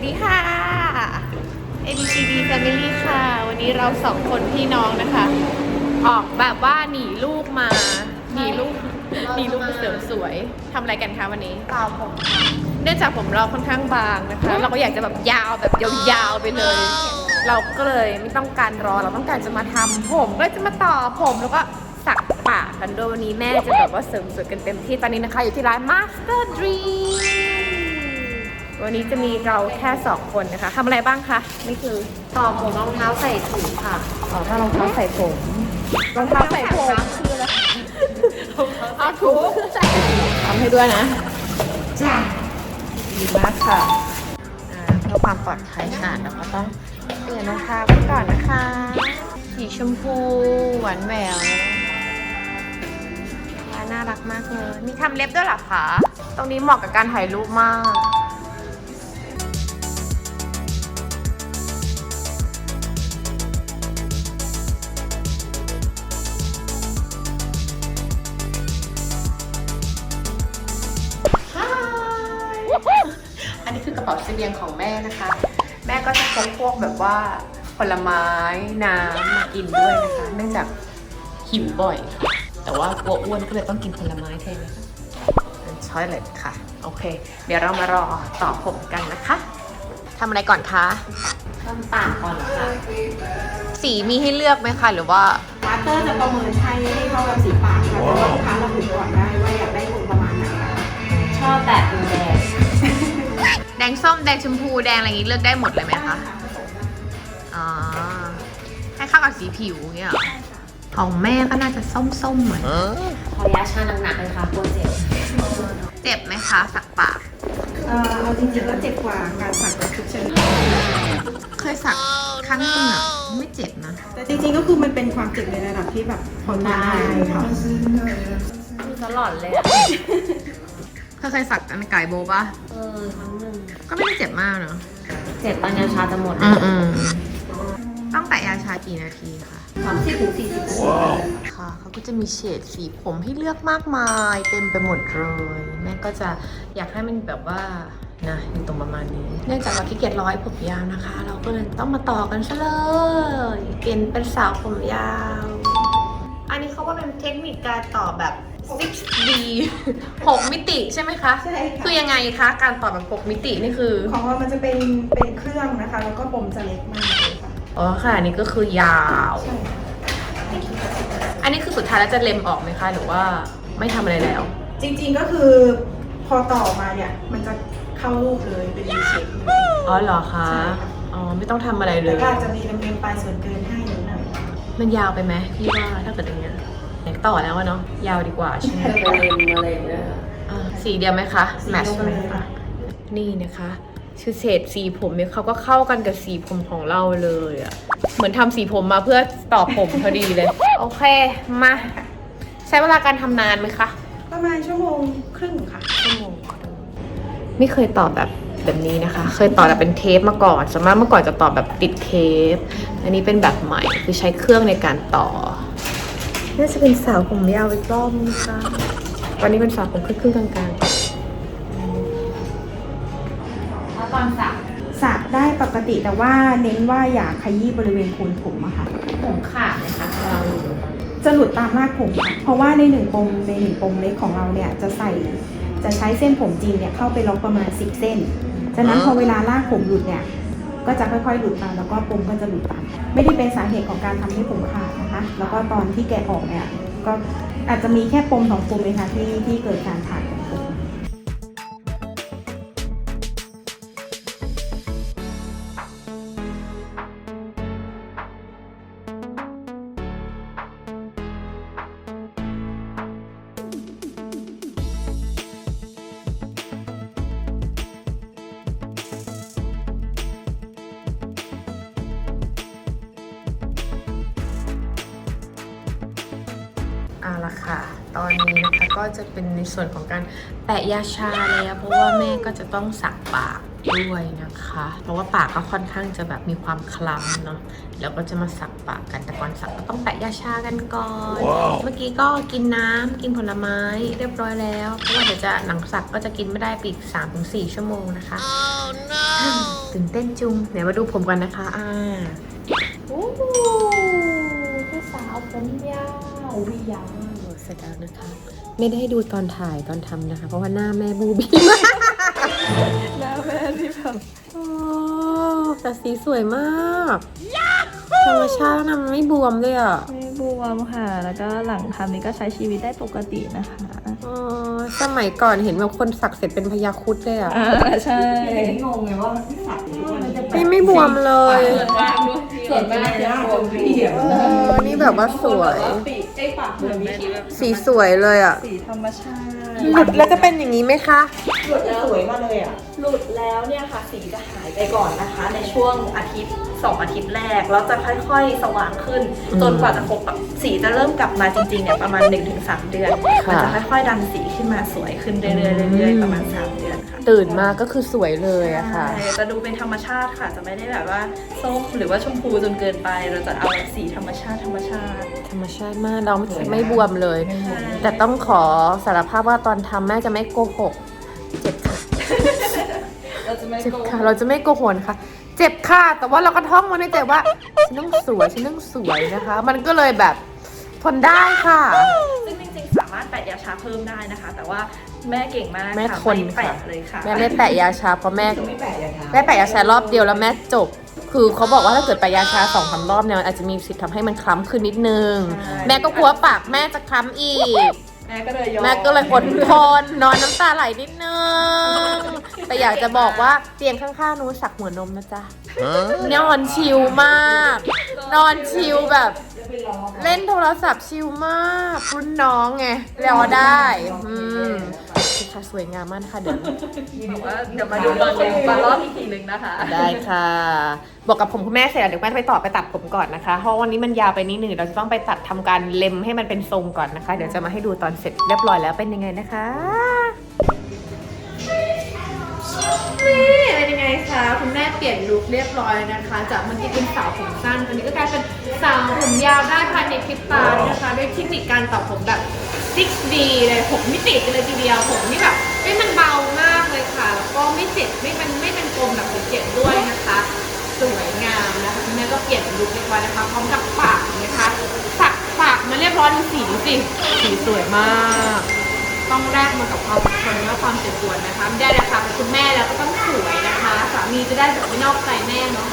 วัสดีค่ะ ABCD Family ค่ะ วันนี้เราสองคนพี่น้องนะคะ ออกแบบว่าหนีลูกมา หนีลูก หนีลูกไปเสริมสวยทำอะไรกันคะวันนี้ เปล่าผมเนื่องจากผมเราค่อนข้างบางนะคะ เราก็อยากจะแบบยาวแบบยาวๆไปเลย เราก็เลยไม่ต้องการรอ เราต้องการจะมาทำผมก็เลยจะมาต่อผมแล้วก็สักปากกันด้วยวันนี้แม่จะแบบว่าเสริมสวยกันเต็มที่ตอนนี้นะคะ อยู่ที่ร้าน Master Dream วันนี้จะมีเราแค่สองคนนะคะทำอะไรบ้างคะนี่คือต่อผมรองเท้าใส่ถุงค่ะอ๋อถ้ารองเท้าใส่ผมรองเท้าใส่ผมคืออะไรเอาถุงใส่ทำให้ด้วยนะจ้าดีมากค่ะอ่าเพื่อความปลอดภัยค่ะเราก็ต้องเปลี่ยนรองเท้ากันก่อนนะคะ สีชมพูหวานแหววน่ารักมากเลย มีทำเล็บด้วยเหรอคะ ตรงนี้เหมาะกับการถ่ายรูปมาก อันนี้คือกระเป๋าเสบียงของแม่นะคะ แม่ก็จะพกพวกแบบว่าผลไม้น้ำมากินด้วยนะคะ เนื่องจากหิวบ่อยค่ะแต่ว่ากลัวอ้วนก็เลยต้องกินผลไม้แทนนะคะเป็นช้อยเลยค่ะ โอเค เดี๋ยวเรามารอต่อผมกันนะคะทำอะไรก่อนคะทำปากก่อนค่ะ สีมีให้เลือกไหมคะ หรือว่ามาสเตอร์จะประเมินให้ให้เข้ากับสีปากค่ะแต่ว่าลูกค้าเราถึงก่อนได้ว่าอยากได้คนประมาณไหนค่ะชอบแบบดูแดง แดงส้มแดงชมพูแดงอะไรอย่างนี้เลือกได้หมดเลยไหมคะอ๋อให้เข้ากับสีผิวเนี่ยเหรอของแม่ก็น่าจะส้มๆเหมือน ขอยาชาหนักๆเลยค่ะกลัวเจ็บเจ็บไหมคะสักปาก เอ่อเอาจริงๆก็เจ็บกว่าการสักกับทุกชนิดเคยสักครั้งหนึงอะไม่เจ็บนะแต่จริงๆก็คือมันเป็นความเจ็บในระดับที่แบบทนได้ค่ะดูตลอดเลยอะเธอเคยสักอันไก่โบปะเออครั้งหนึ่ง ก็ไม่ได้เจ็บมากเนาะเจ็บตอนยาชาจะหมดอืมต้องแตะยาชากี่นาทีคะสามสิบถึงสี่สิบค่ะเขาก็จะมีเฉดสีผมให้เลือกมากมาย เต็มไปหมดเลยแม่ก็จะอยากให้มันแบบว่านะอยู่ตรงประมาณนี้ เนื่องจากเราขี้เกียจร้อยผมยาวนะคะ เราก็เลยต้องมาต่อกันซะเลยเปลี่ยนเป็นสาวผมยาว อันนี้เขาว่าเป็นเทคนิคการต่อแบบ 6D 6มิติใช่ไหมคะ ใช่ค่ะ คือยังไงคะ การต่อแบบ6มิตินี่คือ ของเรามันจะเป็นเป็นเครื่องนะคะ แล้วก็ปมจะเล็กมากเลยค่ะอ๋อค่ะอันนี้ก็คือยาว ใช่ค่ะอันนี้คือสุดท้ายแล้วจะเล็มออกไหมคะ หรือว่าไม่ทำอะไรแล้ว จริงๆก็คือพอต่อมาเนี่ยมันจะเข้ารูปเลยเป็นดีเชฟอ๋อเหรอคะ ใช่ค่ะ อ๋อไม่ต้องทำอะไรเลแล้วยก็อาจจะมีลำเลียงปลายส่วนเกินให้นิดหน่อยมันยาวไปไหมพี่ว่าถ้าเกิดอย่างเงี้ยอยาก ต่อแล้วอะเนาะยาวดีกว่าใช่ไหมเธอเป็นเลนมาเลยด้วยอ่าสีเดียวไหมคะแมทช์สีเดียวกันเลยค่ะนี่นะคะคือเศษสีผมเนี่ยเขาก็เข้ากันกับสีผมของเราเลยอะเหมือนทำสีผมมาเพื่อต่อผมพอดีเลย โอเคมา ใช้เวลาการทำนานไหมคะ ประมาณชั่วโมงครึ่งค่ะชั่วโมงไม่เคยต่อแบบแบบนี้นะคะ เคยต่อแบบเป็นเทปมาก่อนสมมติเมื่อก่อนจะต่อแบบติดเทป อันนี้เป็นแบบใหม่คือใช้เครื่องในการต่อ น่าจะเป็นสาวผมยาวอีกรอบนึงค่ะวันนี้เป็นสาวผมครึ่งๆกลางแล้วตอนสักสระได้ปกติแต่ว่าเน้นว่าอย่าขยี้บริเวณโคนผมอะค่ะ ผมขาดไหมคะเราจะหลุดตามรากผมค่ะเพราะว่าในหนึ่งปมในหนึ่งปมเล็กของเราเนี่ยจะใส่จะใช้เส้นผมจริงเนี่ยเข้าไปล็อกประมาณ 10 เส้นฉะนั้นพอเวลารากผมหลุดเนี่ยก็จะค่อยๆหลุดตามแล้วก็ปมก็จะหลุดตาม ไม่ได้เป็นสาเหตุของการทำให้ผมขาดนะคะ แล้วก็ตอนที่แกะออกเนี่ยก็อาจจะมีแค่ปมสองปมเลยค่ะที่ที่เกิดการขา เอาละค่ะ ตอนนี้นะคะก็จะเป็นในส่วนของการแปะยาชาแล้วเพราะว่าแม่ก็จะต้องสักปากด้วยนะคะ เพราะว่าปากก็ค่อนข้างจะแบบมีความคล้ำเนาะแล้วก็จะมาสักปากกันแต่ก่อนสักก็ต้องแปะยาชากันก่อนเมื่อกี้ก็กินน้ำกินผลไม้เรียบร้อยแล้ว เพราะว่าเดี๋ยวจะหลังสักก็จะกินไม่ได้ไปอีก3-4ชั่วโมงนะคะตื่นเต้นจุงเดี๋ยวมาดูผมกันนะคะอ่า ยาวมากเลยเสร็จแล้วนะคะ ไม่ได้ดูตอนถ่ายตอนทำนะคะ เพราะว่าหน้าแม่บูบี้มากหน้าแม่ที่แบบโอ้แต่สีสวยมากธรรมชาตินะมันไม่บวมเลยอะไม่บวมค่ะ แล้วก็หลังทำนี้ก็ใช้ชีวิตได้ปกตินะคะอ๋อสมัยก่อนเห็นแบบคนสักเสร็จเป็นพยาครุดเลยอะอ่าใช่งงไงว่าที่สักมันจะไม่ไม่บวมเลยส่วนมากจะบวมพี่เออนี่แบบว่าสวยปีก ไอ้ปากเหมือนมีแบบสีสวยเลยอะ สีธรรมชาติหลุดแล้วจะเป็นอย่างนี้ไหมคะ สวยมากเลยอะ หลุดแล้วเนี่ยค่ะสีจะหายไปก่อนนะคะ ในช่วงอาทิตย์สองอาทิตย์แรกแล้วจะค่อยๆ สว่างขึ้นอืมจนกว่าจะครบแบบสีจะเริ่มกลับมาจริงๆเนี่ยประมาณ 1-3 เดือนค่ะมันจะค่อยๆ ดันสีขึ้นมาสวยขึ้นเรื่อยๆเรื่อยๆประมาณ 3 เดือนค่ะตื่นมาก็คือสวยเลยอะค่ะใช่จะดูเป็นธรรมชาติค่ะ จะไม่ได้แบบว่าส้มหรือว่าชมพูจนเกินไป เราจะเอาสีธรรมชาติธรรมชาติ ธรรมชาติมากเราไม่บวมเลย แต่ต้องขอสารภาพว่าตอนทำแม่จะไม่โกหกเจ็บค่ะ เราจะไม่เจ็บโกงค่ะ เราจะไม่โกหกค่ะ เจ็บค่ะ แต่ว่าเราก็ท่องมาในใจว่าฉันต้องสวย ฉันต้องสวยนะคะ มันก็เลยแบบทนได้ค่ะ ซึ่งจริงๆสามารถแปะยาชาเพิ่มได้นะคะ แต่ว่าแม่เก่งมากแม่ค่ะทนไม่ค่ะ แปะเลยค่ะแม่ไม่แปะยาชาเพราะแม่ไม่แปลกเลยค่ะแม่แปะยาชารอบเดียวแล้วแม่จบ คือเขาบอกว่าถ้าเกิดแปะยาชาสองสามรอบเนี่ยมันอาจจะมีสิทธิ์ทำให้มันคล้ำขึ้นนิดนึง แม่ก็กลัวปากแม่จะคล้ำอีก แม่ก็เลยยอมแม่ก็เลยอดทนนอนน้ำตาไหลนิดนึง แต่อยากจะบอกว่าเตียงข้างๆหนู้สักหัวนมนะจ๊ะ นอนชิลมาก นอนชิลแบบ เล่นโทรศัพท์ชิลมากรุ่นน้องไงรอได้ อืม ค่ะสวยงามมากนะคะเดี๋ยวบอกว่าเดี๋ยวมาดูตอนมารอบอีกทีหนึ่งนะคะ ได้ค่ะ บอกกับผมคุณแม่เสร็จแล้วเดี๋ยวแม่ไปต่อไปตัดผมก่อนนะคะ เพราะวันนี้มันยาวไปนิดหนึ่งเราจะต้องไปตัดทำการเล็มให้มันเป็นทรงก่อนนะคะ เดี๋ยวจะมาให้ดูตอนเสร็จเรียบร้อยแล้วเป็นยังไงนะคะ นี่เป็นยังไงคะคุณแม่เปลี่ยนลุคเรียบร้อยนะคะ จากเมื่อกี้เป็นสาวผมสั้นตอนนี้ก็กลายเป็นสาวผมยาวได้ภายในพริบตานะคะ ด้วยเทคนิคการต่อผมแบบ 6D เลยผมมิติกันเลยทีเดียวผมนี่แบบไม่มันเบามากเลยค่ะ แล้วก็ไม่เจ็บไม่เป็นไม่เป็นกลมแบบเจ็บด้วยนะคะสวยงามนะคะคุณแม่ก็เปลี่ยนลุคเรียบร้อยนะคะพร้อมกับปากนะคะสักปากมาเรียบร้อยดูสีสิสีสวยมาก ต้องแลกมากับความอดทนและความเจ็บปวดนะคะไม่ได้ราคาเป็นคุณแม่แล้วก็ต้องสวยนะคะ สามีจะได้แบบไม่นอกใจแม่เนาะ